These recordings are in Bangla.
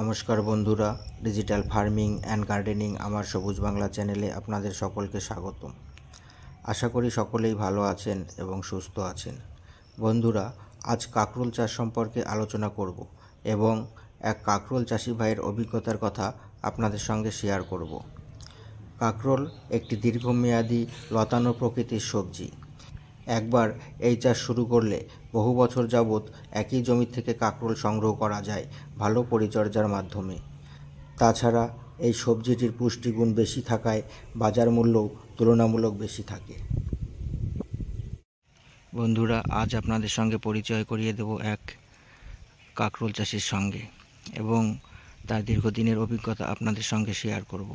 নমস্কার বন্ধুরা ডিজিটাল ফার্মিং অ্যান্ড গার্ডেনিং আমার সবুজ বাংলা চ্যানেলে আপনাদের সকলকে স্বাগতম। আশা করি সকলেই ভালো আছেন এবং সুস্থ আছেন। বন্ধুরা, আজ কাঁকরোল চাষ সম্পর্কে আলোচনা করব এবং এক কাঁকরোল চাষি ভাইয়ের অভিজ্ঞতার কথা আপনাদের সঙ্গে শেয়ার করব। কাঁকরোল একটি দীর্ঘমেয়াদী লতানো প্রকৃতির সবজি। একবার এই চাষ শুরু করলে বহু বছর যাবৎ একই জমি থেকে কাঁকরোল সংগ্রহ করা যায় ভালো পরিচর্যার মাধ্যমে। তাছাড়া এই সবজিটির পুষ্টিগুণ বেশি থাকায় বাজার মূল্যও তুলনামূলক বেশি থাকে। বন্ধুরা, আজ আপনাদের সঙ্গে পরিচয় করিয়ে দেব এক কাঁকরোল চাষির সঙ্গে এবং তার দীর্ঘদিনের অভিজ্ঞতা আপনাদের সঙ্গে শেয়ার করব।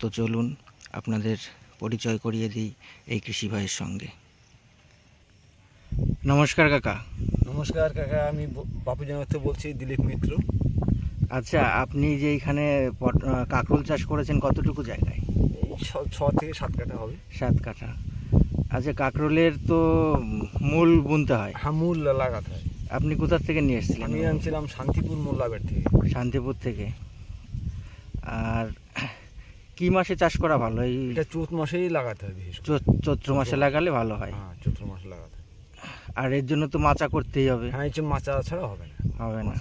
তো চলুন আপনাদের পরিচয় করিয়ে দিই এই কৃষি ভাইয়ের সঙ্গে। নমস্কার কাকা। নমস্কার কাকা আমি বাপু থেকে বলছি দিলীপ মিত্র। আচ্ছা আপনি যে এখানে কাঁকরোল চাষ করেছেন কতটুকু জায়গায়? এই ছ- থেকে সাত কাটা হবে। সাত কাঠা। আচ্ছা কাঁকরোলের তো মূল বুনতে হয়। হ্যাঁ মূল লাগাতে হয়। আপনি কোথা থেকে নিয়ে এসেছিলেন? আমি আনছিলাম শান্তিপুর মোল্লাবের থেকে। শান্তিপুর থেকে। আর কি মাসে চাষ করা ভালো? এই এটা চৈত মাসেই লাগাতে হয় বিশেষ চৈত্র মাসে লাগালে ভালো হয়। হ্যাঁ চৈত্র মাসে লাগাতে হয়। আর এর জন্য তো মাচা করতেই হবে। হ্যাঁ এই যে মাচা ছাড়া হবে না। হবে না।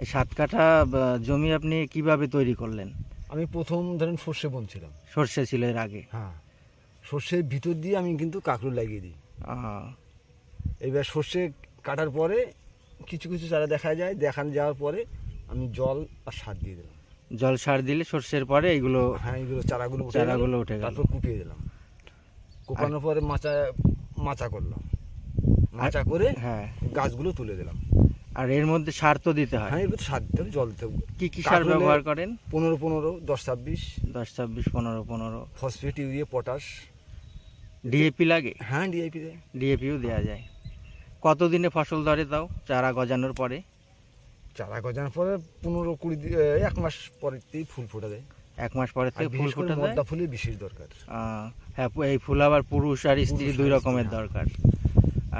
এই সাত কাঠা বা, জমি আপনি কীভাবে তৈরি করলেন? আমি প্রথম ধরেন সর্ষে বুনছিলাম। সর্ষে ছিল এর আগে? হ্যাঁ। সর্ষের ভিতর দিয়ে আমি কিন্তু কাঁকড়ুল লাগিয়ে দিই। আহ, এবার সর্ষে কাটার পরে কিছু কিছু চারা দেখা যায়। দেখান যাওয়ার পরে আমি জল আর সার দিয়ে দিলাম। জল সার দিলে সর্ষের পরে এইগুলো হ্যাঁ এইগুলো চারাগুলো উঠে চারাগুলো উঠে গেল। তারপর কুপিয়ে দিলাম। কুপানোর পরে মাচা মাচা করলাম। মাচা করে হ্যাঁ। গাছগুলো তুলে দিলাম। আর এর মধ্যে সার তো দিতে হয়। হ্যাঁ এবার সার দিতে হবে জল দিতে হবে। কি কি সার ব্যবহার করেন? পনেরো পনেরো দশ ছাব্বিশ। দশ ছাব্বিশ পনেরো পনেরো। Phosphate urea potash. ডিএপি লাগে? হ্যাঁ ডিআইপি দেয়। ডিএপিও দেওয়া যায়। কতদিনে ফসল ধরে তাও? চারা গজানোর পরে? চারা গজানোর পরে পনেরো কুড়ি এক মাস পরেতেই ফুল ফোটা দেয় এক মাস পরে থেকে ফুল ফুটে দেয় ফুলের বিশেষ দরকার। হ্যাঁ এই ফুল আবার পুরুষ আর স্ত্রী দুই রকমের হ্যাঁ। দরকার।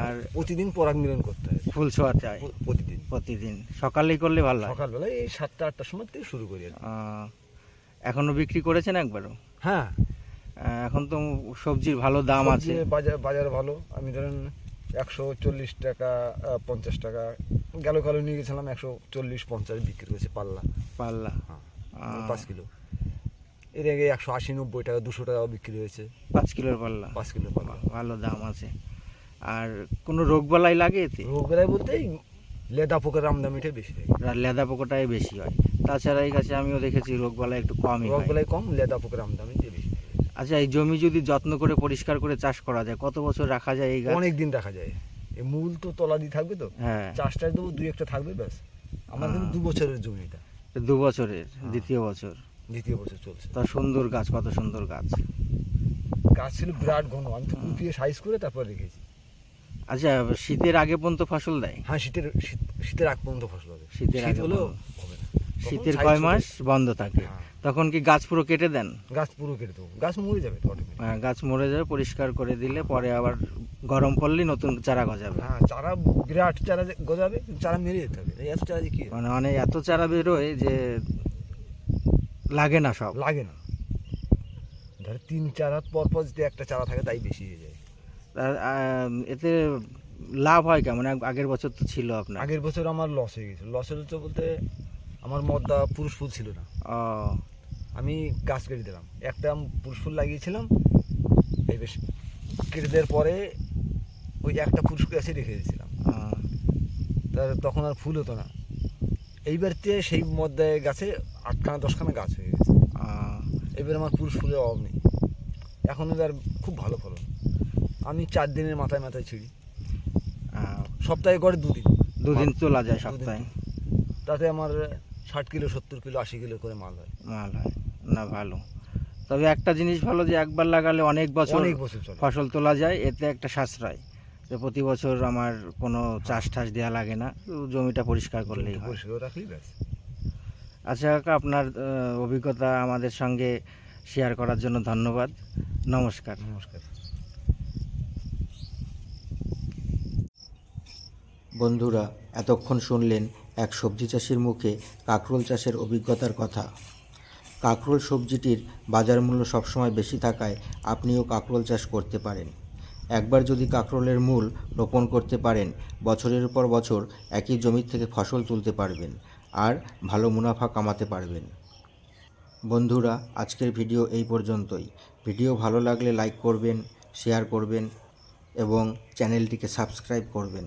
আর প্রতিদিন পরাগ মিলন করতে হয়। ফুল ছোঁয়া চাই। প্রতিদিন। প্রতিদিন। সকালেই করলে ভালো হয় সকালবেলা এই সাতটা আটটার সময় থেকে শুরু করি। এখনও বিক্রি করেছেন একবারও? হ্যাঁ। এখন তো সবজির ভালো দাম আছে। বাজার বাজার ভালো। আমি ধরেন একশো চল্লিশ টাকা পঞ্চাশ টাকা। গেল কালো নিয়ে গেছিলাম একশো চল্লিশ পঞ্চাশ বিক্রি করেছে পাল্লা। পাল্লা। হ্যাঁ পাঁচ কিলো। এর আগে একশো আশি নব্বই টাকা দুশো টাকা বিক্রি হয়েছে। পাঁচ কিলোর পাল্লা। পাঁচ কিলো পাল্লা। ভালো দাম আছে। আর কোনো রোগ বালাই লাগে এতে? রোগ বালাই বলতে লেদা পোকার আমদামিটাই বেশি হয়। আর লেদা পোকাটাই বেশি হয়। তাছাড়া এই গাছে আমিও দেখেছি রোগ বালাই একটু কমই রোগ বালাই কম লেদা পোকার আমদামিটাই বেশি আচ্ছা এই জমি যদি যত্ন করে পরিষ্কার করে চাষ করা যায় কত বছর রাখা যায় এই গাছ? অনেক দিন রাখা যায়। এই মূল তো তলা দিয়ে থাকবে তো। হ্যাঁ। চাষটায় দেবো দুই একটা থাকবে ব্যাস। আমার কিন্তু দু বছরের জমিটা। দু বছরের দ্বিতীয় বছর। দ্বিতীয় বছর চলছে। তা সুন্দর গাছ কত সুন্দর গাছ। গাছ ছিল বিরাট ঘন। আমি তো কুপিয়ে সাইজ করে তারপর রেখেছি। আচ্ছা শীতের আগে পর্যন্ত ফসল দেয়? হ্যাঁ শীতের শীত শীতের আগ পর্যন্ত ফসল হবে। শীতের আগে হলেও হবে না। শীতের কয় মাস বন্ধ থাকে? হ্যাঁ। তখন কি গাছ পুরো কেটে দেন? গাছ পুরো কেটে দেবো। গাছ মরে যাবে হ্যাঁ, গাছ মরে যাবে পরিষ্কার করে দিলে পরে আবার গরম পড়লেই নতুন চারা গজাবে। হ্যাঁ চারা বিরাট চারা গজাবে চারা মেরে যেতে হবে। এত চারা কি? মানে অনেক এত চারা বেরোয় যে লাগে না সব। লাগে না। ধর তিন চারা পর পর যদি একটা চারা থাকে তাই বেশি হয়ে যায়। এতে লাভ হয় কেমন? আগ- আগের বছর তো ছিল আপনার। আগের বছর আমার লস হয়ে গেছে লস হচ্ছে বলতে আমার মদ্দা পুরুষ ফুল ছিল না। আমি গাছ কেটে দিলাম। একটা পুরুষ ফুল লাগিয়েছিলাম। এই বেশ কেটে দেওয়ার পরে ওই একটা পুরুষ গাছে রেখে দিয়েছিলাম। তার তখন আর ফুল হতো না। এইবারতে সেই মধ্যে গাছে আটখানা দশখানা গাছ হয়ে গেছে। এবার আমার পুরুষ ফুলের অভাব নেই। এখন এবার খুব ভালো ফলন। আমি চার দিনের মাথায় মাথায় ছিঁড়ি। সপ্তাহে করে দুদিন। দুদিন তোলা যায় সপ্তাহে। তাতে আমার ষাট কিলো সত্তর কিলো আশি কিলো করে মাল হয়। মাল হয়। না ভালো। তবে একটা জিনিস ভালো যে একবার লাগালে অনেক বছর অনেক বছর ফসল তোলা যায় এতে একটা সাশ্রয়। যে প্রতি বছর আমার কোনো চাষ টাস দেওয়া লাগে না জমিটা পরিষ্কার করলেই পরিষ্কার রাখলেই ব্যাস। আচ্ছা কাকা আপনার অভিজ্ঞতা আমাদের সঙ্গে শেয়ার করার জন্য ধন্যবাদ। নমস্কার। নমস্কার। বন্ধুরা, এতক্ষণ শুনলেন এক সবজি চাষির মুখে কাঁকরোল চাষের অভিজ্ঞতার কথা। কাঁকরোল সবজিটির বাজার মূল্য সবসময় বেশি থাকায় আপনিও কাঁকরোল চাষ করতে পারেন। একবার যদি কাঁকরোলের মূল রোপণ করতে পারেন, বছরের পর বছর একই জমি থেকে ফসল তুলতে পারবেন আর ভালো মুনাফা কামাতে পারবেন। বন্ধুরা, আজকের ভিডিও এই পর্যন্তই। ভিডিও ভালো লাগলে লাইক করবেন, শেয়ার করবেন এবং চ্যানেলটিকে সাবস্ক্রাইব করবেন।